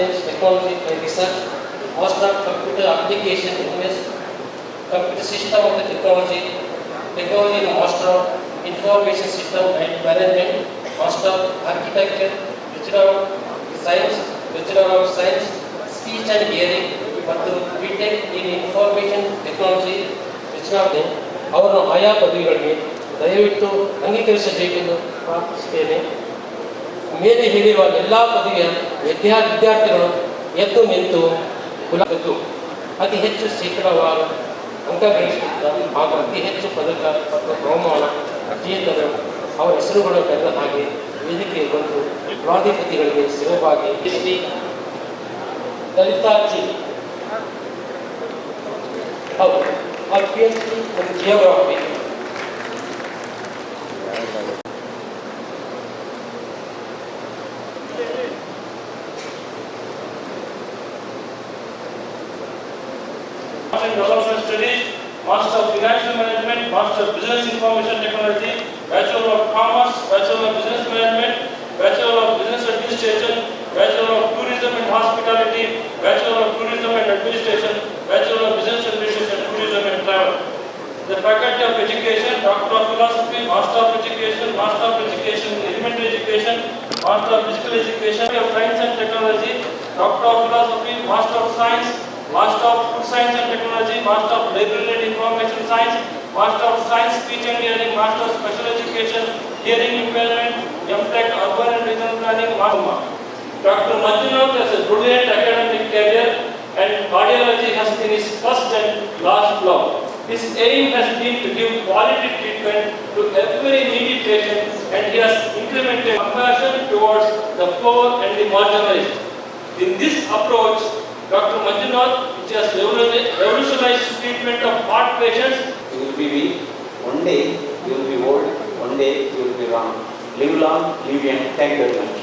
Science, Technology Research, Master of Computer Application MS, Computer System of the Technology, Technology Master of Information System and Management, Master of Architecture, Bachelor of Science, Bachelor of Science, Speech and Hearing ಮತ್ತು B Tech in information technology ಹೆಚ್ಚಿನ ಅವರನ್ನು ಆಯಾ ಪದವಿಗಳಿಗೆ ದಯವಿಟ್ಟು ಅಂಗೀಕರಿಸಬೇಕೆಂದು ಪ್ರಾರ್ಥಿಸುತ್ತೇನೆ ಮೇಲೆ ಹೇಳಿರುವ ಎಲ್ಲ ಪದವಿಯ ವಿದ್ಯಾ ವಿದ್ಯಾರ್ಥಿಗಳು ಎದ್ದು ನಿಂತು ಕುಲದ್ದು ಅತಿ ಹೆಚ್ಚು ಶೇಕಡವಾರು ಅಂಕ ಗಳಿಸುತ್ತಿದ್ದ ಹಾಗೂ ಅತಿ ಹೆಚ್ಚು ಪದಕ ಮತ್ತು ಬಹುಮಾನ ಜೀತರು ಅವರ ಹೆಸರುಗಳು ಕರೆದ ಹಾಗೆ ವೇದಿಕೆ ಬಂದು ಪ್ರಾಧಿಪತಿಗಳಿಗೆ ಶಿವವಾಗಿ ಶ್ರೀ ಲಲಿತಾಜಿ ಅವ್ರ ಎಚ್ ಒಂದು geography in Development Studies, Master of Financial Management, Master of Business Information Technology, Bachelor of Commerce, Bachelor of Business Management, Bachelor of Business Administration, Bachelor of Tourism and Hospitality, Bachelor of Tourism and Administration, Bachelor of Business Administration, Tourism and Travel. The Faculty of Education, Doctor of Philosophy, Master of Education, Master of Education Elementary Education, Master of Physical Education, of Science and Technology, Doctor of Philosophy, Master of Science, Master of Food Science and Technology, Master of Library and Information Science, Master of Science, Speech and Hearing, Master of Special Education, Hearing Impairment, M.Tech, Urban and Regional Planning, Mahuma. Dr. Manjunath has a brilliant academic career and cardiology has been his first and last love. His aim has been to give quality treatment to every needy patient and he has implemented compassion towards the poor and the marginalized. In this approach, Dr. Manjunath, which has revolutionized treatment of heart patients, You will be weak, one day you will be old, one day you will be wrong. Live long, live young. Thank you very much.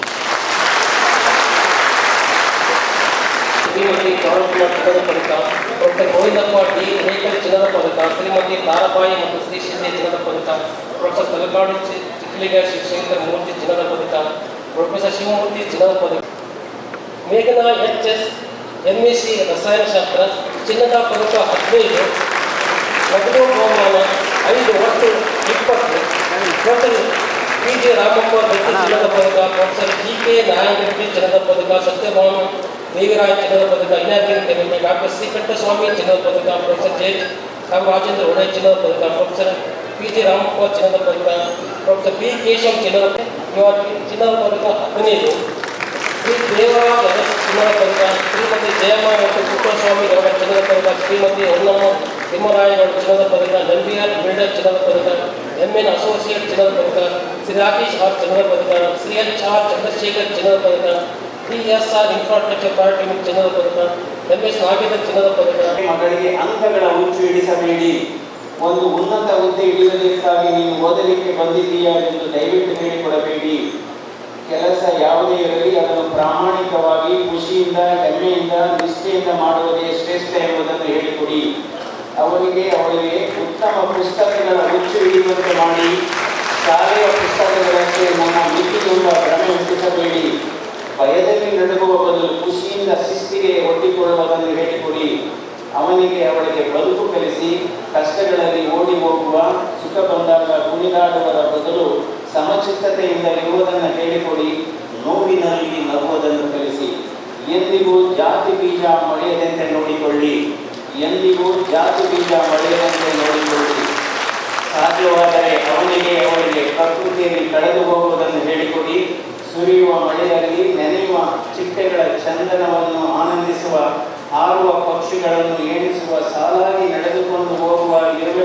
Shrimati ಕಾಳಕುಮಾರ್ ಚಿನ್ನದ ಪದಕ doctor Govindappa D ರೇಖಲ್ ಚಿನ್ನದ ಪದಕ ಶ್ರೀಮತಿ ತಾರಾಬಾಯಿ ಮತ್ತು ಶ್ರೀ ಶಿಂದೆ ಚಿನ್ನದ ಪದಕ professor Talakadu ಚಿ- ಚಿಕ್ಕಲಿಗ ಶಿವಶಂಕರ್ ಮೂರ್ತಿ ಚಿನ್ನದ ಪದಕ professor Shivamurthy ಚಿನ್ನದ ಪದಕ ಮೇಘನಾ H S M S C ರಸಾಯನಶಾಸ್ತ್ರ ಚಿನ್ನದ ಪದಕ ಹದಿನೈದು ನಗದು ಬಹುಮಾನ ಐದು ಒಟ್ಟು ಇಪ್ಪತ್ತು ಡಾಕ್ಟರ್ ಪಿ ಜೆ ರಾಮಪ್ಪ ದತ್ತಿ ಚಿನ್ನದ ಪದಕ ಪ್ರೊಫೆಸರ್ ಜಿ ಕೆ ನಾರಾಯಣರೆಡ್ಡಿ ಚಿನ್ನದ ಪದಕ ಸತ್ಯಭಾಮ ದೇವಿರಾಯ ಚಿನ್ನದ ಪದಕ ಇನಾರ್ಗಿನ್ ಕಮಿಟಿ ಡಾಕ್ಟರ್ ಶ್ರೀಕಂಠಸ್ವಾಮಿ ಚಿನ್ನದ ಪದಕ ಪ್ರೊಫೆಸರ್ ಜೆ ಹಾಗೂ ರಾಜೇಂದ್ರ ಒಡೆಯ ಚಿನ್ನದ ಪದಕ ಪ್ರೊಫೆಸರ್ ಪಿ ಜೆ ರಾಮಪ್ಪ ಚಿನ್ನದ ಪದಕ ಪ್ರೊಫೆಸರ್ ಬಿ ಕೇಶವ್ ಚಿನ್ನದ ಇವ ಚಿನ್ನದ ಪದಕ ಹದಿನೈದು ಶ್ರೀ ದೇವರಾಜ ಚಿನ್ನದ ಪದಕ ಶ್ರೀಮತಿ ಜಯಮ್ಮ ಮತ್ತು ಪುಟ್ಟಸ್ವಾಮಿ ಅವರ ಚಿನ್ನದ ಪದಕ ಶ್ರೀಮತಿ ಹೊನ್ನಮ್ಮ ತಿಮ್ಮರಾಯಗೌಡ ಚಿನ್ನದ ಪದಕ ನಂಬಿಯಾರ್ ಬಿಲ್ಡರ್ ಚಿನ್ನದ ಪದಕ ಎಂ ಎನ್ ಅಸೋಸಿಯೇಟ್ ಚಿನ್ನದ ಪದಕ ಶ್ರೀ ರಾಕೇಶ್ ಆರ್ ಚಿನ್ನದ ಪದಕ ಶ್ರೀ ಎಚ್ ಆರ್ ಚಂದ್ರಶೇಖರ್ ಚಿನ್ನದ ಪದಕ D S R infrastructure party ಚಿನ್ನದ ಪದಕ ಎಸ್ ನಾಗೇಂದ್ರ ಚಿನ್ನದ ಪದಕ ಮಗಳಿಗೆ ಅಂಕಗಳ ಹುಚ್ಚು ಹಿಡಿಸಬೇಡಿ ಒಂದು ಉನ್ನತ ಹುದ್ದೆ ಹಿಡಿಯುವುದಕ್ಕಾಗಿ ನೀವು ಓದಲಿಕ್ಕೆ ಬಂದಿದ್ದೀಯಾ ಎಂದು ದಯವಿಟ್ಟು ಹೇಳಿಕೊಡಬೇಡಿ. ಕೆಲಸ ಯಾವುದೇ ಇರಲಿ, ಅದನ್ನು ಪ್ರಾಮಾಣಿಕವಾಗಿ ಖುಷಿಯಿಂದ, ಹೆಮ್ಮೆಯಿಂದ, ನಿಷ್ಠೆಯಿಂದ ಮಾಡುವುದೇ ಶ್ರೇಷ್ಠ ಎಂಬುದನ್ನು ಹೇಳಿಕೊಡಿ. ಅವರಿಗೆ ಅವಳಿಗೆ ಉತ್ತಮ ಪುಸ್ತಕಗಳ ಹುಚ್ಚು ಹಿಡಿಯುವಂತೆ ಮಾಡಿ, ಶಾಲೆಯ ಪುಸ್ತಕಗಳಂತೆ ನಮ್ಮ ಮಿತಿಯಿಂದ ಭ್ರಮೆ ಹುಟ್ಟಿಸಬೇಡಿ ಭಯದಲ್ಲಿ ನಡುಗುವ ಬದಲು ಖುಷಿಯಿಂದ ಶಿಸ್ತಿಗೆ ಒಡ್ಡಿಕೊಳ್ಳುವುದನ್ನು ಹೇಳಿಕೊಡಿ. ಅವನಿಗೆ ಅವಳಿಗೆ ಬದುಕು ಕಲಿಸಿ, ಕಷ್ಟಗಳಲ್ಲಿ ಓಡಿ ಹೋಗುವ, ಸುಖ ಬಂದಾಗ ಕುಣಿದಾಡುವುದರ ಬದಲು ಸಮಚಿತ್ತತೆಯಿಂದ ಇರುವುದನ್ನು ಹೇಳಿಕೊಡಿ. ನೋವಿನಲ್ಲಿ ನಗುವುದನ್ನು ಕಲಿಸಿ. ಎಂದಿಗೂ ಜಾತಿ ಬೀಜ ಮಳೆಯದಂತೆ ನೋಡಿಕೊಳ್ಳಿ. ಎಂದಿಗೂ ಜಾತಿ ಬೀಜ ಮಳೆಯಂತೆ ನೋಡಿಕೊಳ್ಳಿ. ಸಾಧ್ಯವಾದರೆ ಅವನಿಗೆ ಅವರಿಗೆ ಪ್ರಕೃತಿಯಲ್ಲಿ ಕಳೆದು ಹೋಗುವುದನ್ನು ಹೇಳಿಕೊಡಿ. ಸುರಿಯುವ ಮಳೆಯಲ್ಲಿ ನೆನೆಯುವ ಚಿಟ್ಟೆಗಳ ಚಂದನವನ್ನು ಆನಂದಿಸುವ, ಆರುವ ಪಕ್ಷಿಗಳನ್ನು ಏರಿಸುವ ಸಾಲಾಗಿ ನಡೆದುಕೊಂಡು ಹೋಗುವ ಇರುವೆ.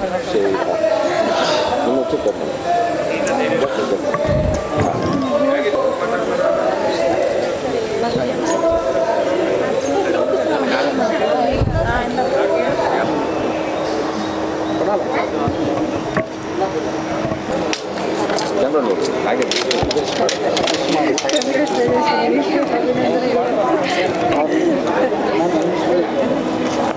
くそういうもちょっとう。